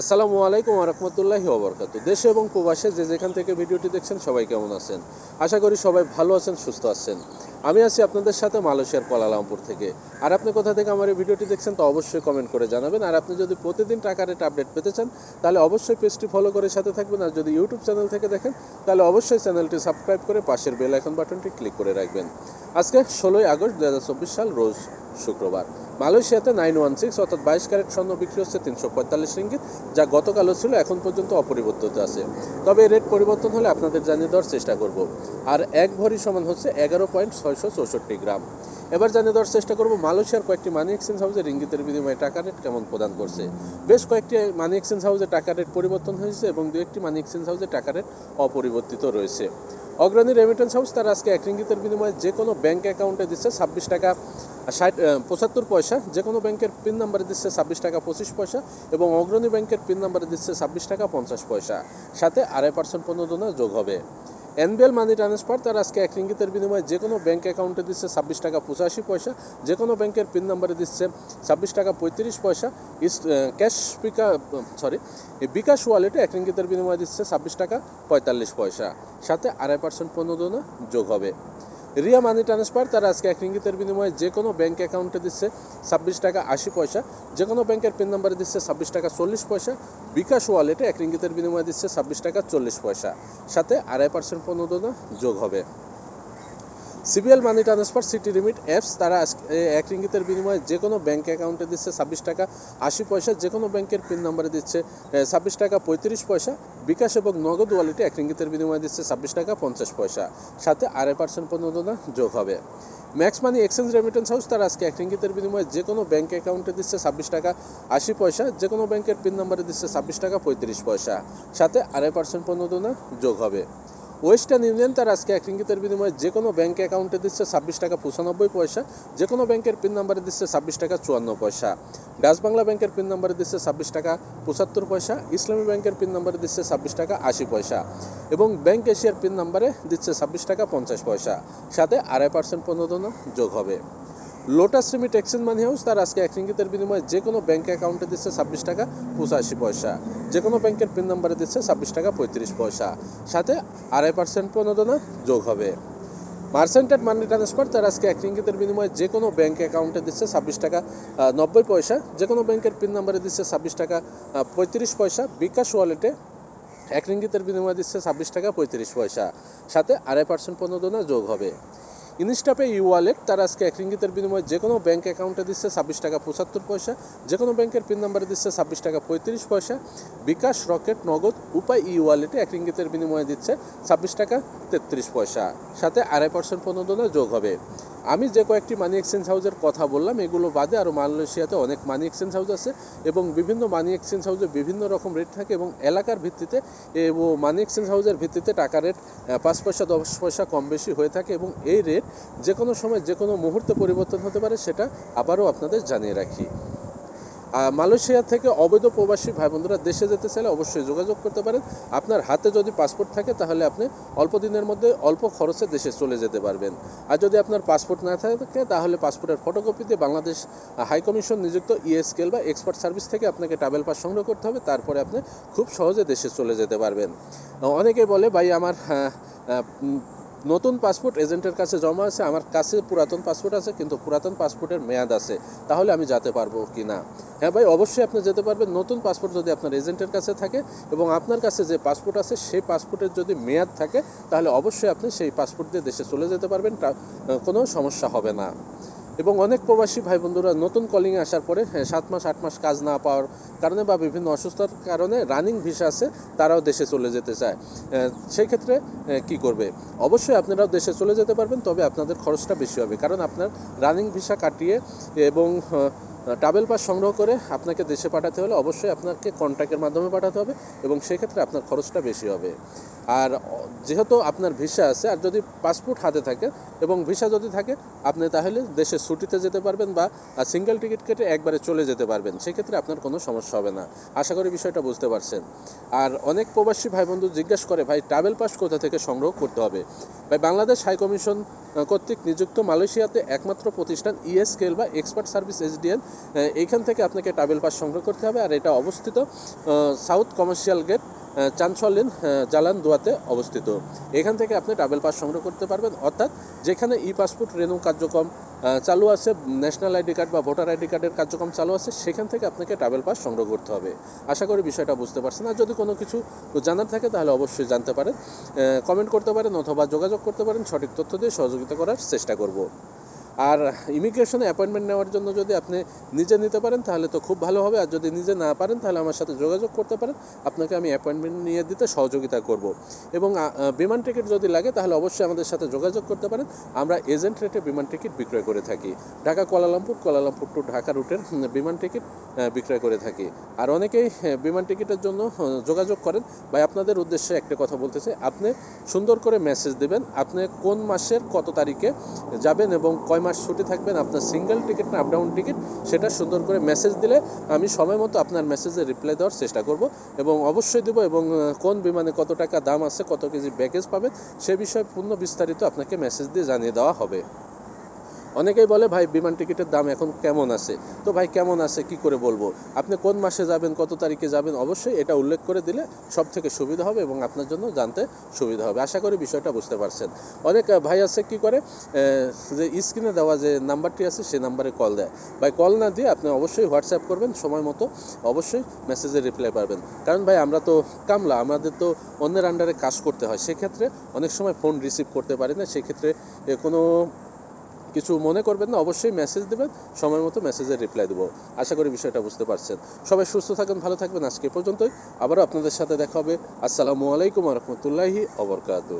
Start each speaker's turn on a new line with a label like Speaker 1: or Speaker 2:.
Speaker 1: আসসালামু আলাইকুম রহমতুল্লাহি ওবরকাত দেশে এবং প্রবাসে যে যেখান থেকে ভিডিওটি দেখছেন সবাই কেমন আছেন? আশা করি সবাই ভালো আছেন, সুস্থ আছেন। আমি আছি আপনাদের সাথে মালয়েশিয়ার কোয়ালালামপুর থেকে। আর আপনি কোথা থেকে আমার এই ভিডিওটি দেখছেন তো অবশ্যই কমেন্ট করে জানাবেন। আর আপনি যদি প্রতিদিন টাকা রেট আপডেট পেতে চান, তাহলে অবশ্যই পেজটি ফলো করে সাথে থাকবেন। আর যদি ইউটিউব চ্যানেল থেকে দেখেন, তাহলে অবশ্যই চ্যানেলটি সাবস্ক্রাইব করে পাশের বেল আইকন বাটনটি ক্লিক করে রাখবেন। আজকে ষোলোই আগস্ট দু হাজার চব্বিশ সাল, রোজ শুক্রবার। মালয়েশিয়াতে নাইন ওয়ান সিক্স অর্থাৎ বাইশ ক্যারেট স্বর্ণ বিক্রি হচ্ছে তিনশো পঁয়তাল্লিশ রিঙ্গিত, যা গতকালও ছিল, এখন পর্যন্ত অপরিবর্তিত আছে। তবে রেট পরিবর্তন হলে আপনাদের জানিয়ে দেওয়ার চেষ্টা করব। আর এক ভরি সমান হচ্ছে এগারো পয়েন্ট ছয়শো চৌষট্টি গ্রাম। এবার জানিয়ে দেওয়ার চেষ্টা করব, মালয়েশিয়ার কয়েকটি মানি এক্সচেঞ্জ হাউসে রিঙ্গিতের বিনিময়ে টাকা রেট কেমন প্রদান করছে। বেশ কয়েকটি মানি এক্সচেঞ্জ হাউসে টাকা রেট পরিবর্তন হয়েছে এবং দু একটি মানি এক্সচেঞ্জ হাউসে টাকা রেট অপরিবর্তিত রয়েছে। অগ্রণী রেমিটেন্স হাউস তার আজকে এক রিঙ্গিতের বিনিময়ে যে কোনো ব্যাংক অ্যাকাউন্টে দিচ্ছে ছাব্বিশ টাকা ষাট পঁচাত্তর পয়সা, যে কোনো ব্যাংকের পিন নাম্বারে দিচ্ছে ছাব্বিশ টাকা পঁচিশ পয়সা এবং অগ্রণী ব্যাংকের পিন নাম্বারে দিচ্ছে ছাব্বিশ টাকা পঞ্চাশ পয়সা। সাথে আড়াই পার্সেন্ট প্রণোদনা যোগ হবে। এনবিএল মানি ট্রান্সফার, তার আজকে এক রিঙ্গিতের বিনিময়ে যে কোনো ব্যাঙ্ক অ্যাকাউন্টে দিচ্ছে ছাব্বিশ টাকা পঁচাশি পয়সা যে কোনো ব্যাংকের পিন নাম্বারে দিচ্ছে ছাব্বিশ টাকা পঁয়ত্রিশ পয়সা। ক্যাশ পিকা সরি বিকাশ ওয়ালেটে এক ইঙ্গিতের বিনিময়ে দিচ্ছে ছাব্বিশ টাকা পঁয়তাল্লিশ পয়সা। সাথে আড়াই পার্সেন্ট পণ্য যোগ হবে। রিয়া মানি ট্রান্সফার, তারা আজকে এক ইঙ্গিতের বিনিময়ে যে কোনো ব্যাংক অ্যাকাউন্টে দিচ্ছে ছাব্বিশ টাকা আশি পয়সা, যে কোনো ব্যাংকের পিন নাম্বারে দিচ্ছে ছাব্বিশ টাকা চল্লিশ পয়সা, বিকাশ ওয়ালেটে এক ইঙ্গিতের বিনিময়ে দিচ্ছে ছাব্বিশ টাকা চল্লিশ পয়সা। সাথে আড়াই পার্সেন্ট প্রণোদনা যোগ হবে। CBL money transfer, city limit, apps, তারা এক রিঙ্গিতের বিনিময়ে যে কোনো ব্যাঙ্ক অ্যাকাউন্টে দিচ্ছে ছাব্বিশ টাকা আশি পয়সা যে কোনো ব্যাংকের পিন নাম্বারে দিচ্ছে ছাব্বিশ টাকা পঁয়ত্রিশ পয়সা, বিকাশ এবং নগদ ওয়ালেটে এক রিঙ্গিতের বিনিময়ে দিচ্ছে ছাব্বিশ টাকা পঞ্চাশ পয়সা। সাথে আড়াই পার্সেন্ট প্রণোদনা যোগ হবে। Max money exchange remittance house তারা আজকে এক রিঙ্গিতের বিনিময়ে যে কোনো ব্যাংক অ্যাকাউন্টে দিচ্ছে ছাব্বিশ টাকা আশি পয়সা যে কোনো ব্যাংকের পিন নাম্বারে দিচ্ছে ছাব্বিশ টাকা পঁয়ত্রিশ পয়সা। সাথে আড়াই পার্সেন্ট প্রণোদনা যোগ হবে। ওয়েস্টার্ন ইউনিয়ন তার আজকে এক রিঙ্গিতের বিনিময়ে যে কোনো ব্যাংক অ্যাকাউন্টে দিচ্ছে ছাব্বিশ টাকা পঁচানব্বই পয়সা, যে কোনো ব্যাংকের পিন নাম্বারে দিচ্ছে ছাব্বিশ টাকা চুয়ান্ন পয়সা। ডাচ বাংলা ব্যাংকের পিন নাম্বারে দিচ্ছে ছাব্বিশ টাকা পঁচাত্তর পয়সা, ইসলামী ব্যাংকের পিন নাম্বারে দিচ্ছে ছাব্বিশ টাকা আশি পয়সা এবং ব্যাংক এশিয়ার পিন নাম্বারে দিচ্ছে ছাব্বিশ টাকা পঞ্চাশ পয়সা। সাথে আড়াই পার্সেন্ট প্রণোদনা যোগ হবে। Lotus remit exchange money house তার আজকে এক রিঙ্গিতের বিনিময়ে যে কোনো ব্যাংক অ্যাকাউন্টে দিচ্ছে ছাব্বিশ টাকা পঁচাশি পয়সা। যে কোনো ব্যাংকের পিন নাম্বারে দিচ্ছে ছাব্বিশ টাকা পঁয়ত্রিশ পয়সা। সাথে আড়াই পার্সেন্ট প্রণোদনা যোগ হবে। মার্সেন্টেড মানি ট্রান্সফার তার আজকে এক রিঙ্গিতের বিনিময়ে যে কোনো ব্যাংক অ্যাকাউন্টে দিচ্ছে ছাব্বিশ টাকা নব্বই পয়সা। যে কোনো ব্যাংকের পিন নাম্বারে দিচ্ছে ছাব্বিশ টাকা পঁয়ত্রিশ পয়সা। বিকাশ ওয়ালেটে এক রিঙ্গিতের বিনিময়ে দিচ্ছে ছাব্বিশ টাকা পঁয়ত্রিশ পয়সা। সাথে আড়াই পার্সেন্ট প্রণোদনা যোগ হবে। ইনস্টাপে ই ওয়ালেট তার আজকে এক রিঙ্গিতের বিনিময়ে যে কোনো ব্যাঙ্ক অ্যাকাউন্টে দিচ্ছে ছাব্বিশ টাকা পঁচাত্তর পয়সা যে কোনো ব্যাংকের পিন নাম্বারে দিচ্ছে ছাব্বিশ টাকা পঁয়ত্রিশ পয়সা। বিকাশ, রকেট, নগদ, উপায় ই ওয়ালেটে এক রিঙ্গিতের বিনিময়ে দিচ্ছে ছাব্বিশ টাকা তেত্রিশ পয়সা। সাথে আড়াই পার্সেন্ট প্রণোদনা যোগ হবে। আমি যে কয়েকটি মানি এক্সচেঞ্জ হাউসের কথা বললাম, এগুলো বাদে আরও মালয়েশিয়াতে অনেক মানি এক্সচেঞ্জ হাউস আছে এবং বিভিন্ন মানি এক্সচেঞ্জ হাউসে বিভিন্ন রকম রেট থাকে এবং এলাকার ভিত্তিতে এবং মানি এক্সচেঞ্জ হাউসের ভিত্তিতে টাকা রেট পাঁচ পয়সা, দশ পয়সা কম বেশি হয়ে থাকে এবং এই রেট যে কোনো সময় যে কোনো মুহূর্তে পরিবর্তন হতে পারে, সেটা আবারও আপনাদের জানিয়ে রাখি। মালয়েশিয়া থেকে অবৈধ প্রবাসী ভাই বন্ধুরা দেশে যেতে চাইলে অবশ্যই যোগাযোগ করতে পারেন। আপনার হাতে যদি পাসপোর্ট থাকে, তাহলে আপনি অল্প দিনের মধ্যে অল্প খরচে দেশে চলে যেতে পারবেন। আর যদি আপনার পাসপোর্ট না থাকে, তাহলে পাসপোর্টের ফটোকপি দিয়ে বাংলাদেশ হাই কমিশন নিযুক্ত ইএসকেল বা এক্সপার্ট সার্ভিস থেকে আপনাকে ট্রাভেল পাস সংগ্রহ করতে হবে। তারপরে আপনি খুব সহজে দেশে চলে যেতে পারবেন। অনেকে বলে, ভাই, আমার নতুন পাসপোর্ট এজেন্টের কাছে জমা আছে, আমার কাছে পুরাতন পাসপোর্ট আছে, কিন্তু পুরাতন পাসপোর্টের মেয়াদ আছে। তাহলে আমি যেতে পারব কি না? হ্যাঁ ভাই, অবশ্যই আপনি যেতে পারবেন। নতুন পাসপোর্ট যদি আপনার এজেন্টের কাছে থাকে এবং আপনার কাছে যে পাসপোর্ট আছে, সেই পাসপোর্টের যদি মেয়াদ থাকে, তাহলে অবশ্যই আপনি সেই পাসপোর্ট দিয়ে দেশে চলে যেতে পারবেন। কোনো সমস্যা হবে না। এবং অনেক প্রবাসী ভাই বন্ধুরা নতুন কলিংয়ে আসার পরে হ্যাঁ, সাত মাস আট মাস কাজ না পাওয়ার কারণে বা বিভিন্ন অসুস্থতার কারণে রানিং ভিসা আছে তারাও দেশে চলে যেতে চায়। সেই ক্ষেত্রে কি করবে? অবশ্যই আপনারাও দেশে চলে যেতে পারবেন তবে আপনাদের খরচটা বেশি হবে। কারণ আপনার রানিং ভিসা কাটিয়ে এবং ট্রাভেল পাস সংগ্রহ করে আপনাকে দেশে পাঠাতে হলে অবশ্যই আপনাকে কন্ট্যাক্টের মাধ্যমে পাঠাতে হবে এবং সেক্ষেত্রে আপনার খরচটা বেশি হবে। আর যেহেতু আপনার ভিসা আছে, আর যদি পাসপোর্ট হাতে থাকে এবং ভিসা যদি থাকে, আপনি তাহলে দেশে ছুটিতে যেতে পারবেন বা সিঙ্গেল টিকিট কেটে একবারে চলে যেতে পারবেন। সেক্ষেত্রে আপনার কোনো সমস্যা হবে না। আশা করি বিষয়টা বুঝতে পারছেন। আর অনেক প্রবাসী ভাই বন্ধু জিজ্ঞেস করে, ভাই ট্রাভেল পাস কোথা থেকে সংগ্রহ করতে হবে? ভাই, বাংলাদেশ হাই কমিশন কর্তৃক নিযুক্ত মালয়েশিয়াতে একমাত্র প্রতিষ্ঠান ইএসকেএল বা এক্সপার্ট সার্ভিস এসডিএন এইখান থেকে আপনাকে ট্রাভেল পাস সংগ্রহ করতে হবে। আর এটা অবস্থিত সাউথ কমার্শিয়াল গেট চানচলিন জালান দোয়াতে অবস্থিত। এখান থেকে আপনি ট্রাভেল পাস সংগ্রহ করতে পারবেন। অর্থাৎ যেখানে ই পাসপোর্ট রেনু কার্যক্রম চালু আছে ন্যাশনাল আইডি কার্ড বা ভোটার আইডি কার্ডের কার্যক্রম চালু আছে, সেখান থেকে আপনাকে ট্রাভেল পাস সংগ্রহ করতে হবে। আশা করি বিষয়টা বুঝতে পারছেন। আর যদি কোনো কিছু জানার থাকে, তাহলে অবশ্যই জানতে পারেন। কমেন্ট করতে পারেন অথবা যোগাযোগ করতে পারেন। সঠিক তথ্য দিয়ে সহযোগিতা করার চেষ্টা করব। আর ইমিগ্রেশনে অ্যাপয়েন্টমেন্ট নেওয়ার জন্য যদি আপনি নিজে নিতে পারেন তাহলে তো খুব ভালো হবে। আর যদি নিজে না পারেন তাহলে আমার সাথে যোগাযোগ করতে পারেন। আপনাকে আমি অ্যাপয়েন্টমেন্ট নিয়ে দিতে সহযোগিতা করব। এবং বিমান টিকিট যদি লাগে তাহলে অবশ্যই আমাদের সাথে যোগাযোগ করতে পারেন। আমরা এজেন্ট রেটে বিমান টিকিট বিক্রয় করে থাকি। Dhaka Kuala Lumpur Kuala Lumpur to Dhaka রুটের বিমান টিকিট বিক্রয় করে থাকি। আর অনেকেই আহ, বিমান টিকিটের জন্য যোগাযোগ করেন। ভাই আপনাদের উদ্দেশ্যে একটা কথা বলতে চাই। আপনি সুন্দর করে মেসেজ দেবেন। আপনি কোন মাসের কত তারিখে যাবেন এবং কয় মাস ছুটি থাকবেন আপনার সিঙ্গেল টিকিট না আপ ডাউন টিকিট সেটা সুন্দর করে মেসেজ দিলে আমি সময় মতো আপনার মেসেজে রিপ্লাই দেওয়ার চেষ্টা করব এবং অবশ্যই দেবো এবং কোন বিমানে কত টাকা দাম আছে, কত কেজি ব্যাগেজ পাবেন, সে বিষয়ে পূর্ণ বিস্তারিত আপনাকে মেসেজ দিয়ে জানিয়ে দেওয়া হবে। অনেকেই বলে, ভাই, বিমান টিকিটের দাম এখন কেমন আছে? তো ভাই, কেমন আছে? কি করে বলব? আপনি কোন মাসে যাবেন, কত তারিখে যাবেন? অবশ্যই এটা উল্লেখ করে দিলে সব থেকে সুবিধা হবে এবং আপনার জন্য জানতে সুবিধা হবে। আশা করি বিষয়টা বুঝতে পারছেন। অনেক ভাই আছে কি করে যে স্ক্রিনে দেওয়া যে নাম্বারটি আছে সেই নাম্বারে কল দেয়। ভাই, কল না দিয়ে আপনি অবশ্যই হোয়াটসঅ্যাপ করবেন, সময় মতো অবশ্যই মেসেজের রিপ্লাই পাবেন। কারণ ভাই, আমরা তো কামলা, আমাদের তো অন্যের আন্ডারে কাজ করতে হয়। সেক্ষেত্রে অনেক সময় ফোন রিসিভ করতে পারি না। সেক্ষেত্রে কোনো কিছু মনে করবেন না, অবশ্যই মেসেজ দেবেন, সময় মতো মেসেজের রিপ্লাই দেবো। আশা করি বিষয়টা বুঝতে পারছেন। সবাই সুস্থ থাকেন, ভালো থাকবেন, আজকে পর্যন্তই। আবারও আপনাদের সাথে দেখা হবে। আসসালামু আলাইকুম রহমতুল্লাহি অবরকাতু